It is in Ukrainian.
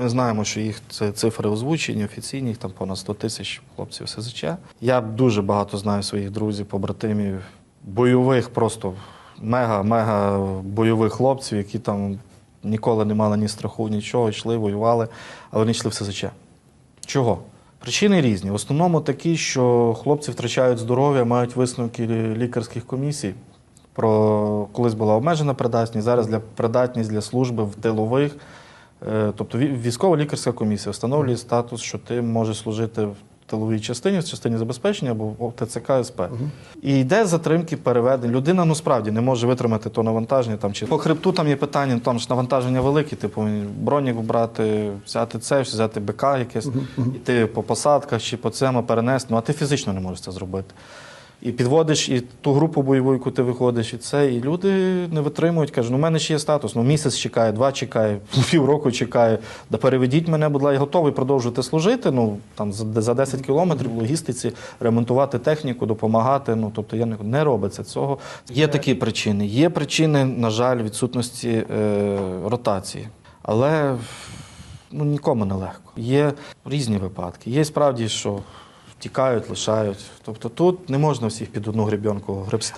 Ми знаємо, що їх це цифри озвучені, офіційні, їх там понад 100 тисяч хлопців СЗЧ. Я дуже багато знаю своїх друзів, побратимів, бойових, просто мега-мега бойових хлопців, які там ніколи не мали ні страху, нічого, йшли, воювали, але вони йшли в СЗЧ. Чого? Причини різні. В основному такі, що хлопці втрачають здоров'я, мають висновки лікарських комісій. Про колись була обмежена придатність, зараз для придатність для служби в тилових. Е, Тобто ві- військово-лікарська комісія встановлює статус, що ти можеш служити в тиловій частині, в частині забезпечення або в ТЦК СП. І йде затримки переведень. Людина ну справді не може витримати то навантаження. Там, чи по хребту там є питання, там ж навантаження велике, типу бронік брати, взяти це, взяти БК якесь, іти по посадках чи по цьому перенести. Ну а ти фізично не можеш це зробити. І підводиш і ту групу бойову, яку ти виходиш, і це, і люди не витримують. Кажуть, ну в мене ще є статус, ну місяць чекає, два чекає, півроку чекає. Да переведіть мене, будь ласка, готовий продовжувати служити. Ну там за 10 кілометрів в логістиці, ремонтувати техніку, допомагати. Ну тобто я не, не робиться цього. Є такі причини. Є причини, на жаль, відсутності е, ротації. Але ну, нікому не легко. Є різні випадки. Є справді, що втікають, лишають. Тобто тут не можна всіх під одну гребінку гребсти.